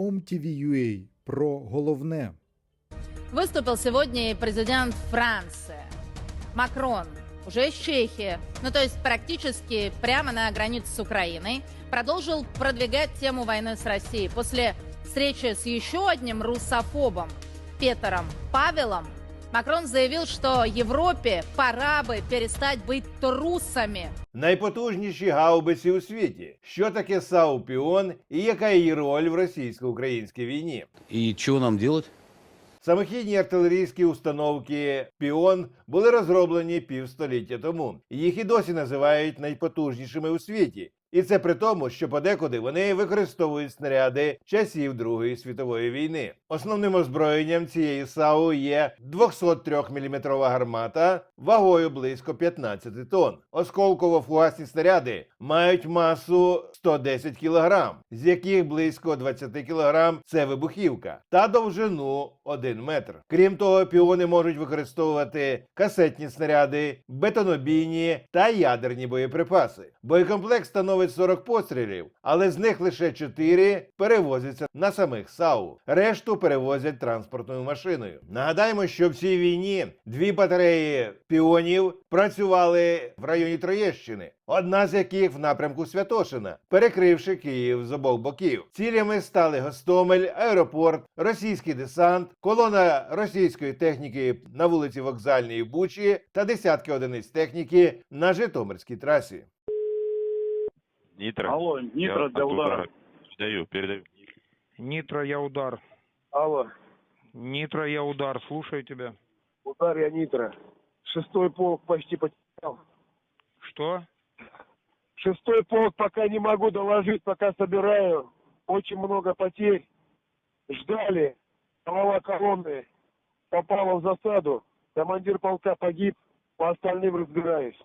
OMTV.ua про головне. Выступил сегодня президент Франции Макрон, уже из Чехии, ну то есть практически прямо на границе с Украиной, продолжил продвигать тему войны с Россией. После встречи с еще одним русофобом Петером Павелом Макрон заявил, что Европе пора бы перестать быть трусами. Найпотужніші гаубиці у світі. Що таке САУ «Піон» і яка її роль в російсько-українській війні? И чего нам делать? Самохідні артилерійські установки Піон були розроблені півстоліття тому. Їх і досі називають найпотужнішими у світі. І це при тому, що подекуди вони використовують снаряди часів Другої світової війни. Основним озброєнням цієї САУ є 203-мм гармата вагою близько 15 тонн. Осколково-фугасні снаряди мають масу 110 кг, з яких близько 20 кг – це вибухівка, та довжину 1 метр. Крім того, піони можуть використовувати касетні снаряди, бетонобійні та ядерні боєприпаси. Боєкомплект становить 40 пострілів, але з них лише 4 перевозяться на самих САУ. Решту перевозять транспортною машиною. Нагадаємо, що в цій війні дві батареї піонів працювали в районі Троєщини, одна з яких в напрямку Святошина, перекривши Київ з обох боків. Цілями стали Гостомель, аеропорт, російський десант, колона російської техніки на вулиці Вокзальній в Бучі та десятки одиниць техніки на Житомирській трасі. Нитро. Алло, Я Нитро для от удара. Передаю, передаю. Нитро, я удар. Алло, Нитро, я удар. Слушаю тебя. удар я Нитро. Шестой полк почти потерял. Что? Шестой полк пока не могу доложить, пока собираю. Очень много потерь. Ждали. Голова колонны попала в засаду. Командир полка погиб. По остальным разбираюсь.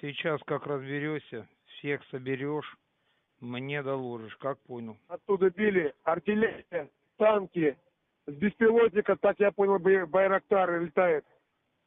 Сейчас как разберешься, всех соберешь, мне доложишь, как понял. Оттуда били артиллерия, танки. С беспилотника, так я понял, бай- Байрактар летает.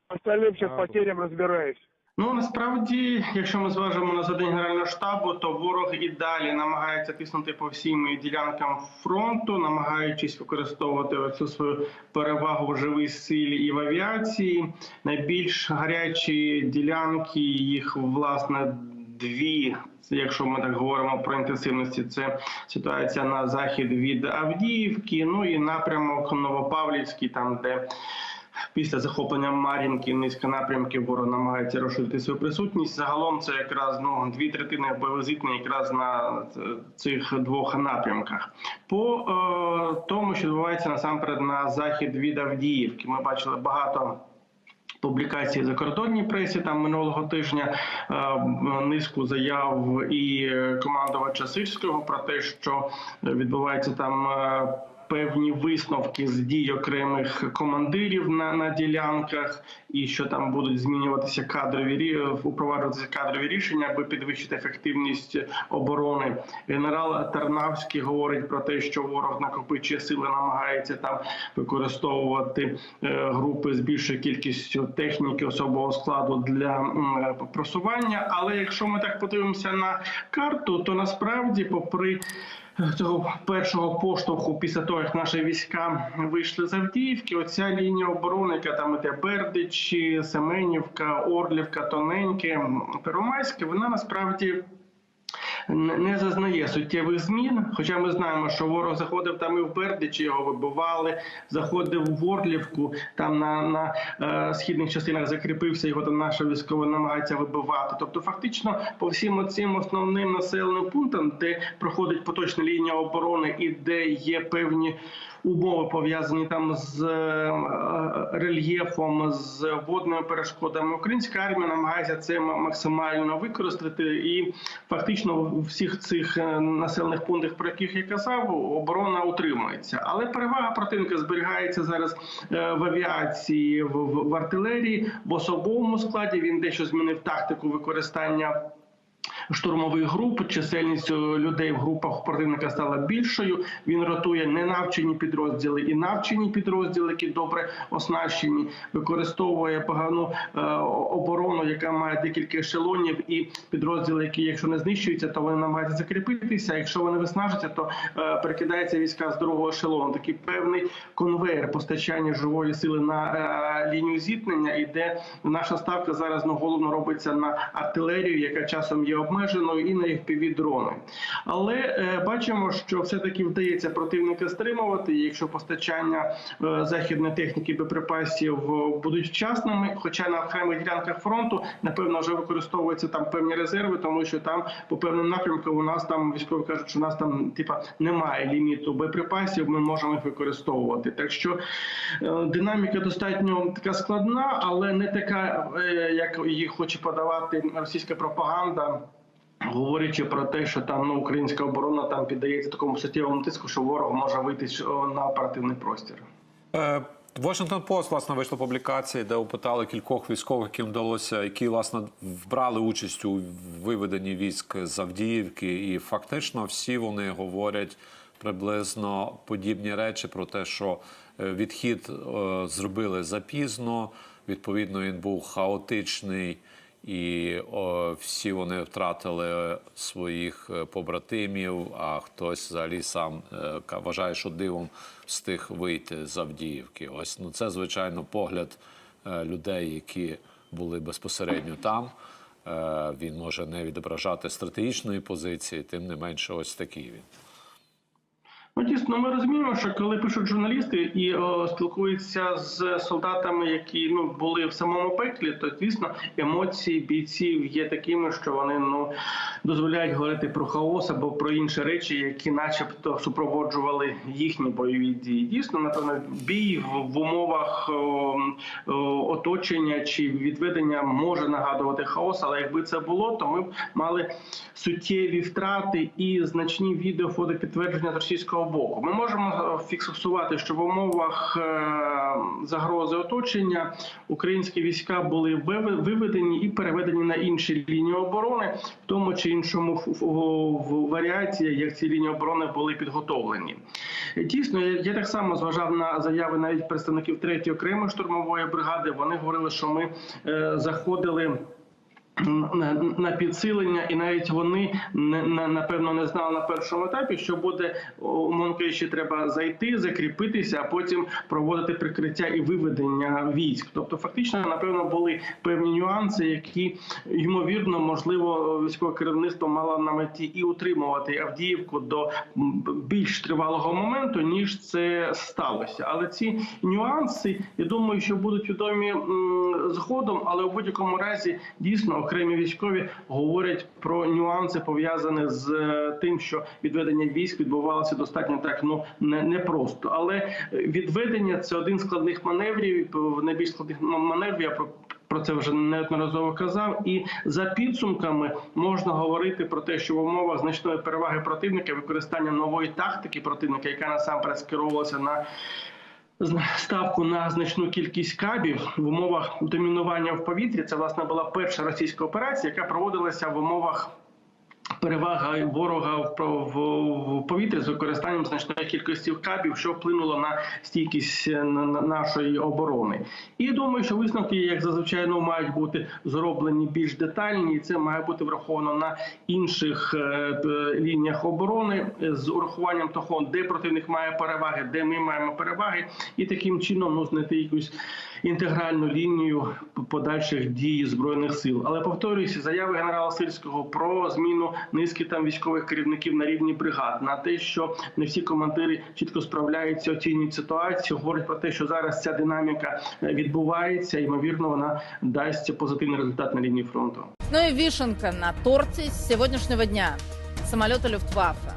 Остальным сейчас А, потерям разбираюсь. Ну насправді, якщо ми зважимо на задень генерального штабу, то ворог і далі намагається тиснути по всім ділянкам фронту, намагаючись використовувати оцю свою перевагу в живій силі і в авіації. Найбільш гарячі ділянки, їх власне дві. Якщо ми так говоримо про інтенсивності, це ситуація на захід від Авдіївки, ну і напрямок Новопавлівський, там де Після захоплення Мар'їнки низка напрямків ворог намагається розширити свою присутність. Загалом це якраз ну дві третини бойових якраз на цих двох напрямках. По е, тому, що відбувається насамперед на захід від Авдіївки, ми бачили багато. Публікації закордонній пресі там минулого тижня е, низку заяв і командувача Сирського про те, що відбувається там е, певні висновки з дій окремих командирів на, на ділянках, і що там будуть змінюватися кадрові впроваджуватися кадрові рішення, аби підвищити ефективність оборони. Генерал Тарнавський говорить про те, що ворог накопичує сили, намагається там використовувати е, групи з більшою кількістю техніки особового складу для е, просування. Але якщо ми так подивимося на карту, то насправді, попри цього першого поштовху після того, як наші війська вийшли з Авдіївки, оця лінія оборони, яка там іде Бердичі, Семенівка, Орлівка, Тоненьке, Первомайське, вона насправді. Не зазнає суттєвих змін, хоча ми знаємо, що ворог заходив там і в Бердичі, його вибивали, заходив в Орлівку, там на, на е, східних частинах закріпився, його там наша військова намагається вибивати. Тобто, фактично, по всім цим основним населеним пунктам, де проходить поточна лінія оборони і де є певні умови пов'язані там з е, рельєфом, з водними перешкодами. Українська армія намагається це максимально використати, і фактично у всіх цих е, населених пунктах, про яких я казав, оборона утримується. Але перевага противника зберігається зараз е, в авіації, в артилерії, в особовому складі. Він дещо змінив тактику використання штурмових груп. Чисельність е, людей в групах противника стала більшою. Він ротує ненавчені підрозділи і навчені підрозділи, які добре оснащені, використовує погану е, оборону, яка має декілька ешелонів, і підрозділи, які, якщо не знищуються, то вони намагаються закріпитися. Якщо вони виснажаться, то е, перекидаються війська з другого ешелону. Такий певний конвейер постачання живої сили на е, лінію зіткнення, і де наша ставка зараз ну, головно робиться на артилерію, яка часом є обмеженою, і на fpv дрони. Але е, бачимо, що все-таки вдається противника стримувати. Якщо постачання е, західної техніки боєприпасів е, будуть вчасними, хоча на окремих ділянках фронту напевно вже використовуються там певні резерви, тому що там по певним напрямкам у нас там військові кажуть, що у нас там типа немає ліміту боєприпасів. Ми можемо їх використовувати. Так що динаміка достатньо така складна, але не така, як її хоче подавати російська пропаганда. Говорячи про те, що там ну, українська оборона там піддається такому суттєвому тиску, що ворог може вийти на оперативний простір. Е, Washington Post, власне, вийшла публікація, де опитали кількох військових, яким вдалося, які власне брали участь у виведенні військ з Авдіївки, і фактично всі вони говорять приблизно подібні речі про те, що е, відхід е, зробили запізно. Відповідно, він був хаотичний, і о, всі вони втратили своїх е, побратимів. А хтось взагалі сам е, вважає, що дивом встиг вийти з Авдіївки. Ось ну це звичайно погляд е, людей, які були безпосередньо там. Е, Він може не відображати стратегічної позиції, тим не менше, ось такий він. Ну, дійсно, ми розуміємо, що коли пишуть журналісти і о, спілкуються з солдатами, які ну були в самому пеклі, то звісно емоції бійців є такими, що вони ну дозволяють говорити про хаос або про інші речі, які, начебто, супроводжували їхні бойові дії. Дійсно, напевно, бій в, умовах о, о, оточення чи відведення може нагадувати хаос, але якби це було, то ми б мали суттєві втрати і значні відео фото підтвердження російського боку. Ми можемо е, фіксувати, що в умовах е, загрози оточення українські війська були виве- виведені і переведені на інші лінії оборони, в тому чи іншому в варіації, як ці лінії оборони були підготовлені. Дійсно, я, так само зважав на заяви навіть представників 3-ї окремої штурмової бригади. Вони говорили, що ми е, заходили на, підсилення, і навіть вони напевно не знали на першому етапі, що буде умовно кажучи, треба зайти, закріпитися, а потім проводити прикриття і виведення військ. Тобто, фактично, напевно, були певні нюанси, які ймовірно, можливо, військове керівництво мало на меті і утримувати Авдіївку до більш тривалого моменту, ніж це сталося. Але ці нюанси, я думаю, що будуть відомі згодом, але у будь-якому разі дійсно окремі військові говорять про нюанси пов'язані з е, тим, що відведення військ відбувалося достатньо так ну не, непросто. Але е, відведення це один з складних маневрів. Найбільш складних м- маневрів я про. Про це вже неодноразово казав, і за підсумками можна говорити про те, що в умовах значної переваги противника використання нової тактики противника, яка насамперед скеровувалася на ставку на значну кількість кабів в умовах домінування в повітрі. Це власне була перша російська операція, яка проводилася в умовах. Перевага ворога в, повітрі з використанням значної кількості кабів, що вплинуло на стійкість е, на- на- нашої оборони. І думаю, що висновки, як зазвичай, ну, мають бути зроблені більш детальні, і це має бути враховано на інших е, е, лініях оборони е, з урахуванням того, де противник має переваги, де ми маємо переваги, і таким чином ну, знайти якусь інтегральну лінію подальших дій збройних сил. Але повторююся, заяви генерала Сильського про зміну низки там військових керівників на рівні бригад, на те, що не всі командири чітко справляються, оцінюють ситуацію, говорять про те, що зараз ця динаміка е, відбувається, ймовірно, вона дасть позитивний результат на лінії фронту. Ну и вишенка на торте с сегодняшнего дня. Самолеты Люфтваффе.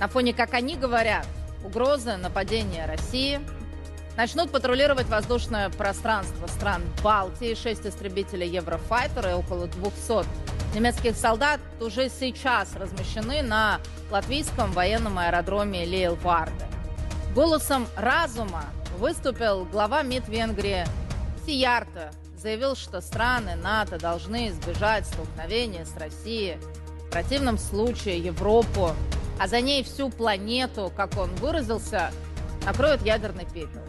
На фоне, как они говорят, угрозы нападения России начнут патрулировать воздушное пространство стран Балтии. Шесть истребителей Еврофайтер и около 200 немецких солдат уже сейчас размещены на латвийском военном аэродроме Лейлварде. Голосом разума выступил глава МИД Венгрии Сиярто. Заявил, что страны НАТО должны избежать столкновения с Россией противном случае Европу, а за ней всю планету, как он выразился, накроет ядерный пепел.